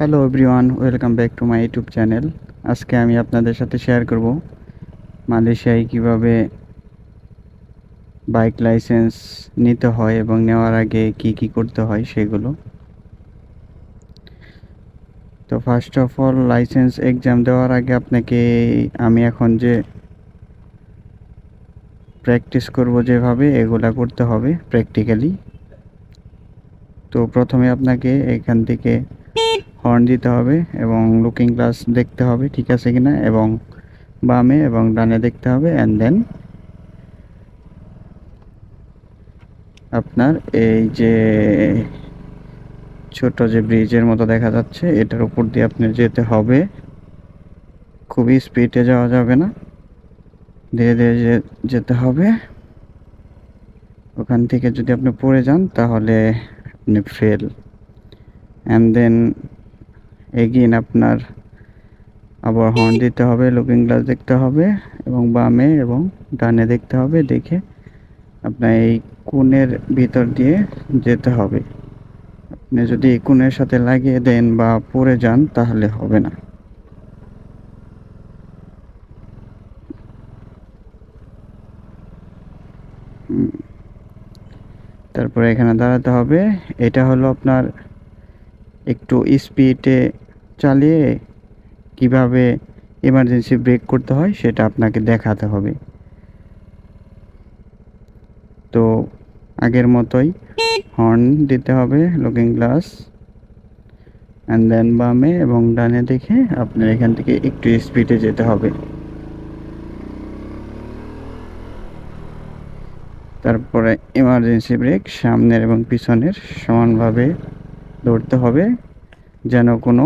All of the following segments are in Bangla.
Hello everyone welcome back to my YouTube channel আজকে আমি আপনাদের সাথে শেয়ার করব মালয়েশিয়ায় কীভাবে বাইক লাইসেন্স নিতে হয় এবং নেওয়ার আগে কি কি করতে হয় সেগুলো। তো first of all licence exam দেওয়ার আগে আপনাকে আমি এখন যে প্র্যাকটিস করব যেভাবে, এগুলা করতে হবে প্র্যাকটিক্যালি তো প্রথমে আপনাকে এখান থেকে হর্ন দিতে হবে এবং লুকিং গ্লাস দেখতে হবে, ঠিক আছে কিনা? এবং বামে এবং ডানে দেখতে হবে অ্যান্ড দেন আপনার এই যে ছোট যে ব্রিজের মতো দেখা যাচ্ছে, এটার উপর দিয়ে আপনার যেতে হবে। খুবই স্পিডে যাওয়া যাবে না। ধীরে ধীরে যেতে হবে। ওখান থেকে যদি আপনি পড়ে যান, তাহলে আপনি ফেল অ্যান্ড দেন এগিন আপনার আবার হর্ন দিতে হবে লুকিং গ্লাস দেখতে হবে এবং বামে এবং ডানে দেখতে হবে, দেখে আপনার এই কোণের ভিতর দিয়ে যেতে হবে। আপনি যদি এই কোণের সাথে লাগিয়ে দেন বা পড়ে যান, তাহলে হবে না। তারপরে এখানে দাঁড়াতে হবে। এটা হলো আপনার একটু স্পিডে চালিয়ে কীভাবে এমার্জেন্সি ব্রেক করতে হয় সেটা আপনাকে দেখাতে হবে। তো আগের মতোই হর্ন দিতে হবে লুকিং গ্লাস অ্যান্ড দেন বামে এবং ডানে দেখে আপনার এখান থেকে একটু স্পিডে যেতে হবে। তারপরে এমার্জেন্সি ব্রেক সামনের এবং পিছনের সমানভাবে ধরতে হবে যেন কোনো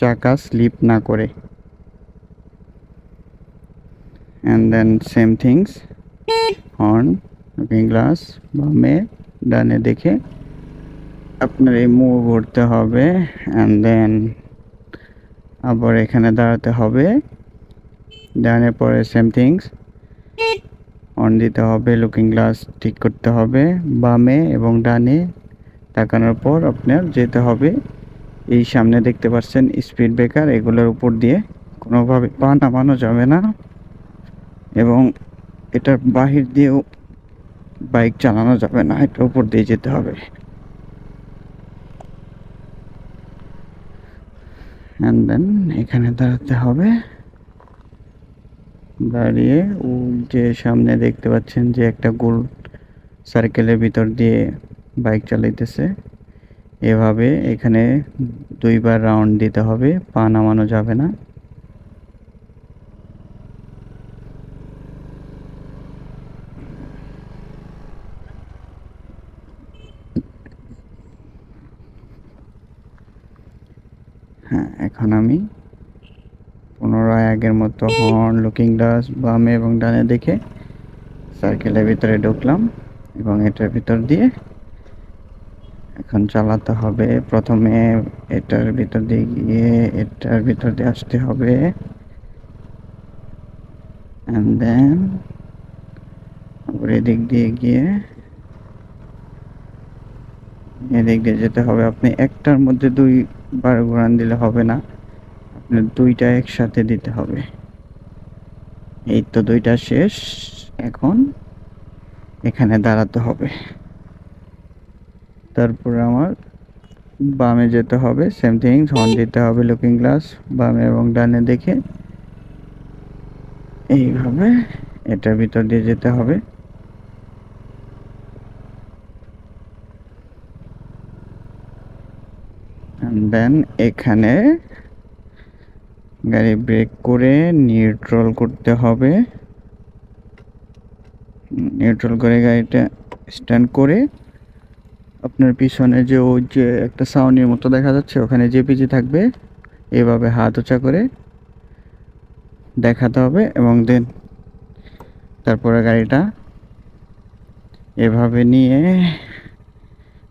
চাকা স্লিপ না করে। And then same things horn looking glass বামে, ডানে দেখে আপনার এই মুভ ঘুরতে হবে। অ্যান্ড দেন আবার এখানে দাঁড়াতে হবে। ডানে পরে সেম থিংস অন দিতে হবে লুকিং গ্লাস ঠিক করতে হবে। বামে এবং ডানে তাকানোর পর আপনার যেতে হবে। এই সামনে দেখতে পাচ্ছেন স্পিড ব্রেকার, এগুলোর উপর দিয়ে কোনোভাবে পা নামানো যাবে না এবং এটার বাহির দিয়েও বাইক চালানো যাবে না এটার উপর দিয়ে যেতে হবে। অ্যান্ড দেন এখানে দাঁড়াতে হবে। দাঁড়িয়ে যে সামনে দেখতে পাচ্ছেন যে একটা গোল সার্কেলের ভিতর দিয়ে বাইক চালাইতেছে। এভাবে এখানে দুইবার রাউন্ড দিতে হবে, পা নামানো যাবে না। হ্যাঁ এখন আমি পুনরায় আগের মতো হর্ন লুকিং গ্লাস বামে এবং ডানে দেখে সার্কেলের ভিতরে ঢুকলাম এবং এটার ভিতর দিয়ে এখন চালাতে হবে। প্রথমে এটার ভিতর দিয়ে গিয়ে এটার ভিতর দিয়ে আসতে হবে। অ্যান্ড দেন এদিক দিয়ে গিয়ে এদিক দিয়ে যেতে হবে। আপনি একটার মধ্যে দুইবার ঘোরান দিলে হবে না। আপনার দুইটা একসাথে দিতে হবে। এই তো দুইটা শেষ। এখন এখানে দাঁড়াতে হবে। তারপর আমার বামে যেতে হবে সেম থিংস হর্ন দিতে হবে লুকিং গ্লাস বামে এবং ডানে দেখে। এইভাবে এটার ভিতর দিয়ে যেতে হবে। দেন এখানে গাড়ি ব্রেক করে নিউট্রাল করতে হবে। নিউট্রাল করে গাড়িটা স্ট্যান্ড করে আপনার পিছনে যে ওই যে একটা সাউনির মতো দেখা যাচ্ছে, ওখানে যে জেপিজি থাকবে। এভাবে হাত উঁচা করে দেখাতে হবে এবং দেন তারপরে গাড়িটা এভাবে নিয়ে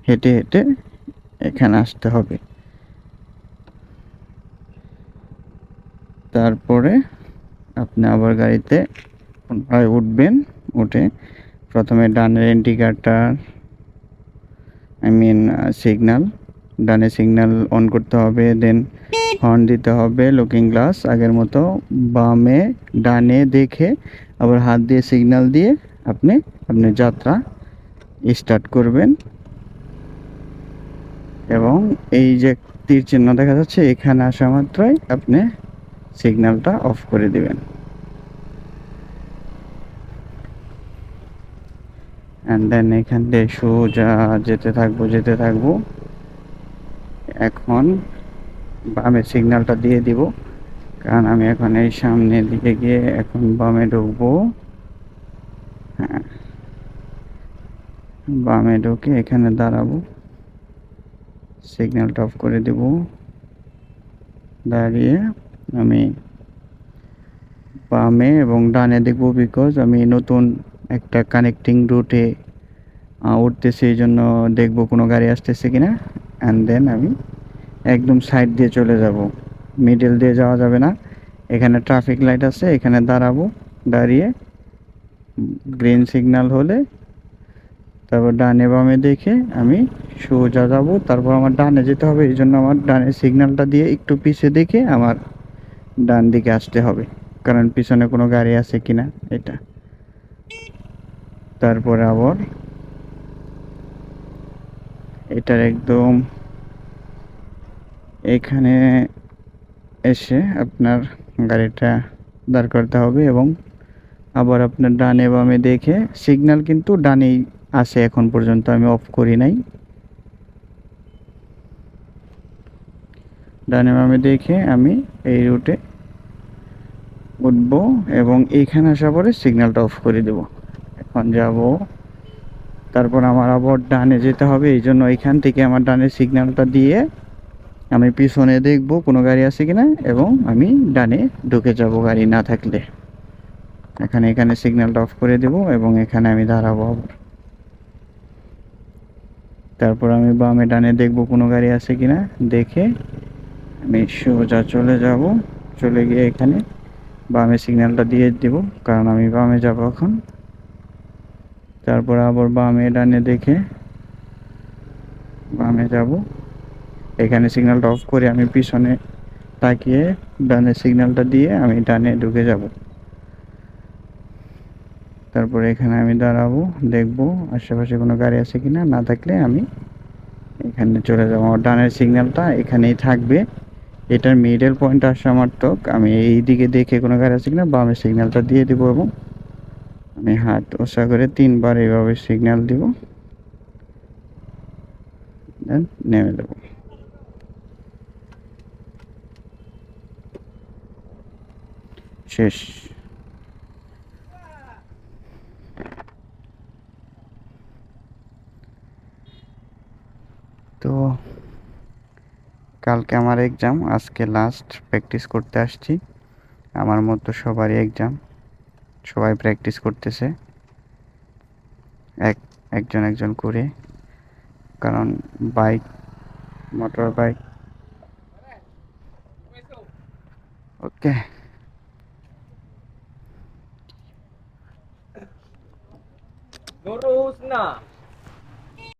হেঁটে হেঁটে এখানে আসতে হবে। তারপরে আপনি আবার গাড়িতে উঠবেন, উঠে প্রথমে ডানের ইন্ডিকেটার আই মিন সিগন্যাল ডানে সিগন্যাল অন করতে হবে দেন হর্ন দিতে হবে লুকিং গ্লাস আগের মতো বামে, ডানে দেখে আবার হাত দিয়ে সিগন্যাল দিয়ে আপনি আপনার যাত্রা স্টার্ট করবেন। এবং এই যে তীর চিহ্ন দেখা যাচ্ছে, এখানে আসা মাত্রই আপনি সিগন্যালটা অফ করে দিবেন। অ্যান্ড দেন এখান দিয়ে সোজা যেতে থাকব যেতে থাকব। এখন বামে সিগন্যালটা দিয়ে দিব। কারণ আমি এখন এই সামনের দিকে গিয়ে এখন বামে ঢুকবো। হ্যাঁ। বামে ঢুকে এখানে দাঁড়াবো। সিগন্যালটা অফ করে দেব। দাঁড়িয়ে আমি বামে এবং ডানে দেখব বিকজ আমি নতুন একটা কানেক্টিং রুটে উঠতেছি, এই জন্য দেখব কোনো গাড়ি আসতেছে কি না অ্যান্ড দেন আমি একদম সাইড দিয়ে চলে যাব। মিডল দিয়ে যাওয়া যাবে না। এখানে ট্রাফিক লাইট আছে, এখানে দাঁড়াবো, দাঁড়িয়ে গ্রিন সিগন্যাল হলে, তারপর ডানে বামে দেখে আমি সোজা যাব। তারপর আমার ডানে যেতে হবে, এই জন্য আমার ডানে সিগন্যালটা দিয়ে একটু পিছে দেখে আমার ডান দিকে আসতে হবে। কারণ পিছনে কোনো গাড়ি আছে কিনা, এটা। তারপরে আবার এটার একদম এখানে এসে আপনার গাড়িটা দাঁড় করতে হবে এবং আবার আপনার ডানে বামে দেখে সিগন্যাল কিন্তু ডানেই আছে এখন পর্যন্ত, আমি অফ করি নাই। ডানে বামে দেখে আমি এই রুটে উঠবো এবং এইখানে আসার পরে সিগন্যালটা অফ করে দেব। এখন যাব। তারপর আমার আবার ডানে যেতে হবে, এই জন্য এখান থেকে আমার ডানে সিগন্যালটা দিয়ে আমি পিছনে দেখব কোনো গাড়ি আছে কিনা এবং আমি ডানে ঢুকে যাব গাড়ি না থাকলে। এখানে এখানে সিগন্যালটা অফ করে দেব এবং এখানে আমি দাঁড়াবো আবার। তারপর আমি বামে ডানে দেখব কোনো গাড়ি আছে কিনা, দেখে আমি সোজা চলে যাব। চলে গিয়ে এখানে বামে সিগন্যালটা দিয়ে দেব, কারণ আমি বামে যাব এখন। তারপর আবার বামে ডানে দেখে বামে যাব। এখানে সিগন্যালটা অফ করে আমি পিছনে তাকিয়ে ডানে সিগন্যালটা দিয়ে আমি ডানে ঢুকে যাব। তারপরে এখানে আমি দাঁড়াবো, দেখব আশেপাশে কোনো গাড়ি আছে কিনা, না না থাকলে আমি এখানে চলে যাব। আমার ডানের সিগন্যালটা এখানেই থাকবে। এটার মিডল পয়েন্ট আসা মাত্রক আমি এই দিকে দেখে কোনো গাড়ি আছে কিনা বামের সিগন্যালটা দিয়ে দিব এবং আমি হাত ওষা করে তিনবার এইভাবে সিগন্যাল দিব। দেন নেমে দেবো শেষ। তো কালকে আমার এক্সাম আজকে লাস্ট প্র্যাকটিস করতে আসছি। আমার মতো সবারই এক্সাম সবাই প্র্যাকটিস করতেছে। এক একজন একজন করে। কারণ বাইক মোটর বাইক ওকে না.